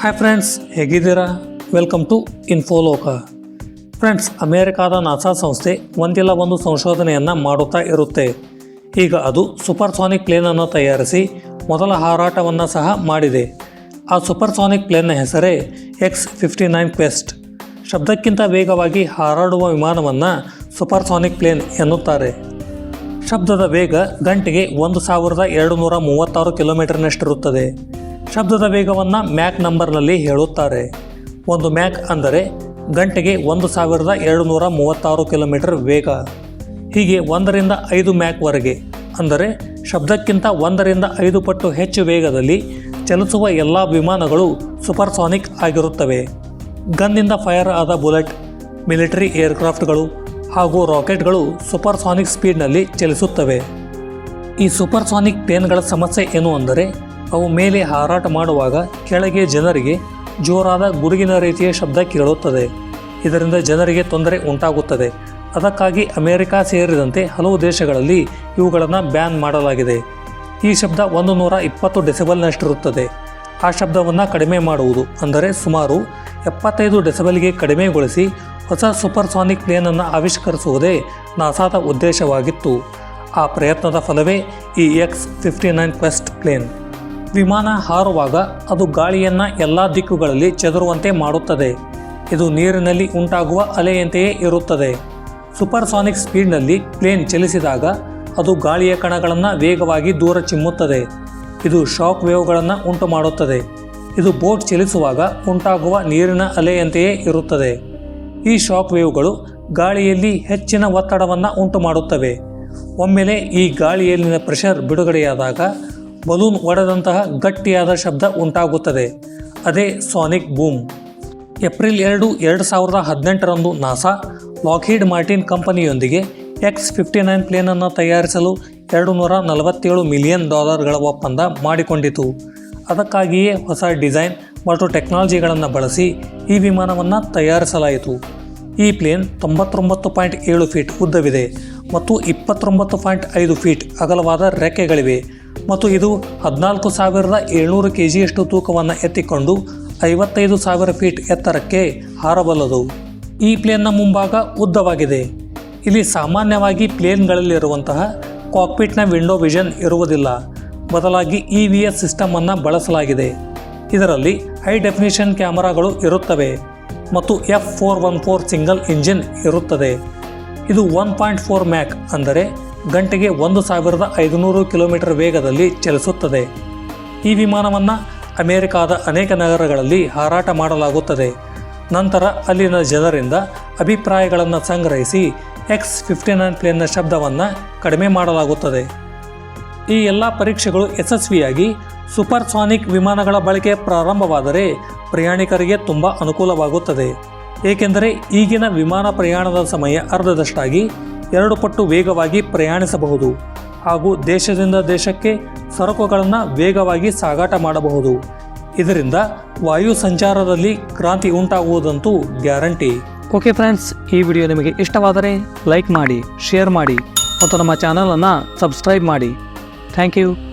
Hi friends ಹೇಗಿದ್ದೀರಾ? Welcome to Infoloka friends ಅಮೇರಿಕಾದ NASA ಸಂಸ್ಥೆ ಒಂದಿಲ್ಲ ಒಂದು ಸಂಶೋಧನೆಯನ್ನು ಮಾಡುತ್ತಾ ಇರುತ್ತೆ. ಈಗ ಅದು ಸೂಪರ್ಸಾನಿಕ್ ಪ್ಲೇನನ್ನು ತಯಾರಿಸಿ ಮೊದಲ ಹಾರಾಟವನ್ನು ಸಹ ಮಾಡಿದೆ. ಆ ಸೂಪರ್ಸಾನಿಕ್ ಪ್ಲೇನ್ನ ಹೆಸರೇ ಎಕ್ಸ್ ಫಿಫ್ಟಿ ನೈನ್ ಕ್ವೆಸ್ಟ್ ಶಬ್ದಕ್ಕಿಂತ ವೇಗವಾಗಿ ಹಾರಾಡುವ ವಿಮಾನವನ್ನು ಸೂಪರ್ಸಾನಿಕ್ ಪ್ಲೇನ್ ಎನ್ನುತ್ತಾರೆ. ಶಬ್ದದ ವೇಗ ಗಂಟೆಗೆ ಒಂದು ಸಾವಿರದ ಎರಡು ನೂರ ಮೂವತ್ತಾರು ಕಿಲೋಮೀಟರ್ನಷ್ಟಿರುತ್ತದೆ. ಶಬ್ದದ ವೇಗವನ್ನು ಮ್ಯಾಕ್ ನಂಬರ್ನಲ್ಲಿ ಹೇಳುತ್ತಾರೆ. ಒಂದು ಮ್ಯಾಕ್ ಅಂದರೆ ಗಂಟೆಗೆ ಒಂದು ಸಾವಿರದ ಎರಡು ನೂರ ಮೂವತ್ತಾರು ಕಿಲೋಮೀಟರ್ ವೇಗ. ಹೀಗೆ ಒಂದರಿಂದ ಐದು ಮ್ಯಾಕ್ವರೆಗೆ ಅಂದರೆ ಶಬ್ದಕ್ಕಿಂತ ಒಂದರಿಂದ ಐದು ಪಟ್ಟು ಹೆಚ್ಚು ವೇಗದಲ್ಲಿ ಚಲಿಸುವ ಎಲ್ಲ ವಿಮಾನಗಳು ಸೂಪರ್ಸಾನಿಕ್ ಆಗಿರುತ್ತವೆ. ಗನ್ನಿಂದ ಫೈರ್ ಆದ ಬುಲೆಟ್, ಮಿಲಿಟರಿ ಏರ್ಕ್ರಾಫ್ಟ್ಗಳು ಹಾಗೂ ರಾಕೆಟ್ಗಳು ಸೂಪರ್ಸಾನಿಕ್ ಸ್ಪೀಡ್ನಲ್ಲಿ ಚಲಿಸುತ್ತವೆ. ಈ ಸೂಪರ್ಸಾನಿಕ್ ಪ್ಲೇನ್ಗಳ ಸಮಸ್ಯೆ ಏನು ಅಂದರೆ, ಅವು ಮೇಲೆ ಹಾರಾಟ ಮಾಡುವಾಗ ಕೆಳಗೆ ಜನರಿಗೆ ಜೋರಾದ ಗುಡುಗಿನ ರೀತಿಯ ಶಬ್ದ ಕೇಳುತ್ತದೆ. ಇದರಿಂದ ಜನರಿಗೆ ತೊಂದರೆ ಉಂಟಾಗುತ್ತದೆ. ಅದಕ್ಕಾಗಿ ಅಮೆರಿಕಾ ಸೇರಿದಂತೆ ಹಲವು ದೇಶಗಳಲ್ಲಿ ಇವುಗಳನ್ನು ಬ್ಯಾನ್ ಮಾಡಲಾಗಿದೆ. ಈ ಶಬ್ದ ಒಂದು ನೂರ ಇಪ್ಪತ್ತು ಡೆಸಿಬಲ್ನಷ್ಟಿರುತ್ತದೆ. ಆ ಶಬ್ದವನ್ನು ಕಡಿಮೆ ಮಾಡುವುದು ಅಂದರೆ ಸುಮಾರು ಎಪ್ಪತ್ತೈದು ಡೆಸಿಬಲ್ಗೆ ಕಡಿಮೆಗೊಳಿಸಿ ಹೊಸ ಸೂಪರ್ಸಾನಿಕ್ ಪ್ಲೇನನ್ನು ಆವಿಷ್ಕರಿಸುವುದೇ ನಾಸಾದ ಉದ್ದೇಶವಾಗಿತ್ತು. ಆ ಪ್ರಯತ್ನದ ಫಲವೇ ಈ X fifty nine quest plane ವಿಮಾನ ಹಾರುವಾಗ ಅದು ಗಾಳಿಯನ್ನು ಎಲ್ಲ ದಿಕ್ಕುಗಳಲ್ಲಿ ಚದುರುವಂತೆ ಮಾಡುತ್ತದೆ. ಇದು ನೀರಿನಲ್ಲಿ ಉಂಟಾಗುವ ಅಲೆಯಂತೆಯೇ ಇರುತ್ತದೆ. ಸೂಪರ್ಸಾನಿಕ್ ಸ್ಪೀಡ್ನಲ್ಲಿ ಪ್ಲೇನ್ ಚಲಿಸಿದಾಗ ಅದು ಗಾಳಿಯ ಕಣಗಳನ್ನು ವೇಗವಾಗಿ ದೂರ ಚಿಮ್ಮುತ್ತದೆ. ಇದು ಶಾಕ್ ವೇವ್ಗಳನ್ನು ಉಂಟು ಮಾಡುತ್ತದೆ ಇದು ಬೋಟ್ ಚಲಿಸುವಾಗ ಉಂಟಾಗುವ ನೀರಿನ ಅಲೆಯಂತೆಯೇ ಇರುತ್ತದೆ. ಈ ಶಾಕ್ ವೇವ್ಗಳು ಗಾಳಿಯಲ್ಲಿ ಹೆಚ್ಚಿನ ಒತ್ತಡವನ್ನು ಉಂಟು ಮಾಡುತ್ತವೆ ಒಮ್ಮೆಲೆ ಈ ಗಾಳಿಯಲ್ಲಿನ ಪ್ರೆಷರ್ ಬಿಡುಗಡೆಯಾದಾಗ ಬಲೂನ್ ಒಡೆದಂತಹ ಗಟ್ಟಿಯಾದ ಶಬ್ದ ಉಂಟಾಗುತ್ತದೆ. ಅದೇ ಸಾನಿಕ್ ಬೂಮ್. ಏಪ್ರಿಲ್ ಎರಡು ಎರಡು ಸಾವಿರದ ಹದಿನೆಂಟರಂದು ನಾಸಾ, ಲಾಕ್ಹೀಡ್ ಮಾರ್ಟಿನ್ ಕಂಪನಿಯೊಂದಿಗೆ ಎಕ್ಸ್ ಫಿಫ್ಟಿ ನೈನ್ ಪ್ಲೇನನ್ನು ತಯಾರಿಸಲು ಎರಡು ನೂರ ನಲವತ್ತೇಳು ಮಿಲಿಯನ್ ಡಾಲರ್ಗಳ ಒಪ್ಪಂದ ಮಾಡಿಕೊಂಡಿತು. ಅದಕ್ಕಾಗಿಯೇ ಹೊಸ ಡಿಸೈನ್ ಮತ್ತು ಟೆಕ್ನಾಲಜಿಗಳನ್ನು ಬಳಸಿ ಈ ವಿಮಾನವನ್ನು ತಯಾರಿಸಲಾಯಿತು. ಈ ಪ್ಲೇನ್ ತೊಂಬತ್ತೊಂಬತ್ತು ಪಾಯಿಂಟ್ ಏಳು ಫೀಟ್ ಉದ್ದವಿದೆ ಮತ್ತು ಇಪ್ಪತ್ತೊಂಬತ್ತು ಪಾಯಿಂಟ್ ಐದು ಫೀಟ್ ಅಗಲವಾದ ರೆಕ್ಕೆಗಳಿವೆ ಮತ್ತು ಇದು ಹದಿನಾಲ್ಕು ಸಾವಿರದ ಏಳ್ನೂರು ಕೆ ಜಿಯಷ್ಟು ತೂಕವನ್ನು ಎತ್ತಿಕೊಂಡು ಐವತ್ತೈದು ಸಾವಿರ ಫೀಟ್ ಎತ್ತರಕ್ಕೆ ಹಾರಬಲ್ಲದು. ಈ ಪ್ಲೇನ್ನ ಮುಂಭಾಗ ಉದ್ದವಾಗಿದೆ. ಇಲ್ಲಿ ಸಾಮಾನ್ಯವಾಗಿ ಪ್ಲೇನ್ಗಳಲ್ಲಿರುವಂತಹ ಕಾಕ್ಪಿಟ್ನ ವಿಂಡೋ ವಿಷನ್ ಇರುವುದಿಲ್ಲ. ಬದಲಾಗಿ ಇ ವಿ ಎಸ್ ಸಿಸ್ಟಮನ್ನು ಬಳಸಲಾಗಿದೆ. ಇದರಲ್ಲಿ ಹೈ ಡೆಫಿನಿಷನ್ ಕ್ಯಾಮರಾಗಳು ಇರುತ್ತವೆ ಮತ್ತು F four one four single engine ಇರುತ್ತದೆ. ಇದು ಒನ್ ಪಾಯಿಂಟ್ ಫೋರ್ ಮ್ಯಾಕ್ ಅಂದರೆ ಗಂಟೆಗೆ ಒಂದು ಸಾವಿರದ ಐದುನೂರು ಕಿಲೋಮೀಟರ್ ವೇಗದಲ್ಲಿ ಚಲಿಸುತ್ತದೆ. ಈ ವಿಮಾನವನ್ನು ಅಮೆರಿಕಾದ ಅನೇಕ ನಗರಗಳಲ್ಲಿ ಹಾರಾಟ ಮಾಡಲಾಗುತ್ತದೆ. ನಂತರ ಅಲ್ಲಿನ ಜನರಿಂದ ಅಭಿಪ್ರಾಯಗಳನ್ನು ಸಂಗ್ರಹಿಸಿ ಎಕ್ಸ್ ಫಿಫ್ಟಿ ನೈನ್ ಪ್ಲೇನ್ನ ಶಬ್ದವನ್ನು ಕಡಿಮೆ ಮಾಡಲಾಗುತ್ತದೆ. ಈ ಎಲ್ಲ ಪರೀಕ್ಷೆಗಳು ಯಶಸ್ವಿಯಾಗಿ ಸೂಪರ್ಸಾನಿಕ್ ವಿಮಾನಗಳ ಬಳಕೆ ಪ್ರಾರಂಭವಾದರೆ ಪ್ರಯಾಣಿಕರಿಗೆ ತುಂಬ ಅನುಕೂಲವಾಗುತ್ತದೆ. ಏಕೆಂದರೆ ಈಗಿನ ವಿಮಾನ ಪ್ರಯಾಣದ ಸಮಯ ಅರ್ಧದಷ್ಟಾಗಿ ಎರಡು ಪಟ್ಟು ವೇಗವಾಗಿ ಪ್ರಯಾಣಿಸಬಹುದು ಹಾಗೂ ದೇಶದಿಂದ ದೇಶಕ್ಕೆ ಸರಕುಗಳನ್ನು ವೇಗವಾಗಿ ಸಾಗಾಟ ಮಾಡಬಹುದು. ಇದರಿಂದ ವಾಯು ಸಂಚಾರದಲ್ಲಿ ಕ್ರಾಂತಿ ಉಂಟಾಗುವುದಂತೂ ಗ್ಯಾರಂಟಿ. ಓಕೆ ಫ್ರೆಂಡ್ಸ್ ಈ ವಿಡಿಯೋ ನಿಮಗೆ ಇಷ್ಟವಾದರೆ ಲೈಕ್ ಮಾಡಿ ಶೇರ್ ಮಾಡಿ ಮತ್ತು ನಮ್ಮ ಚಾನಲನ್ನು ಸಬ್ಸ್ಕ್ರೈಬ್ ಮಾಡಿ. Thank you.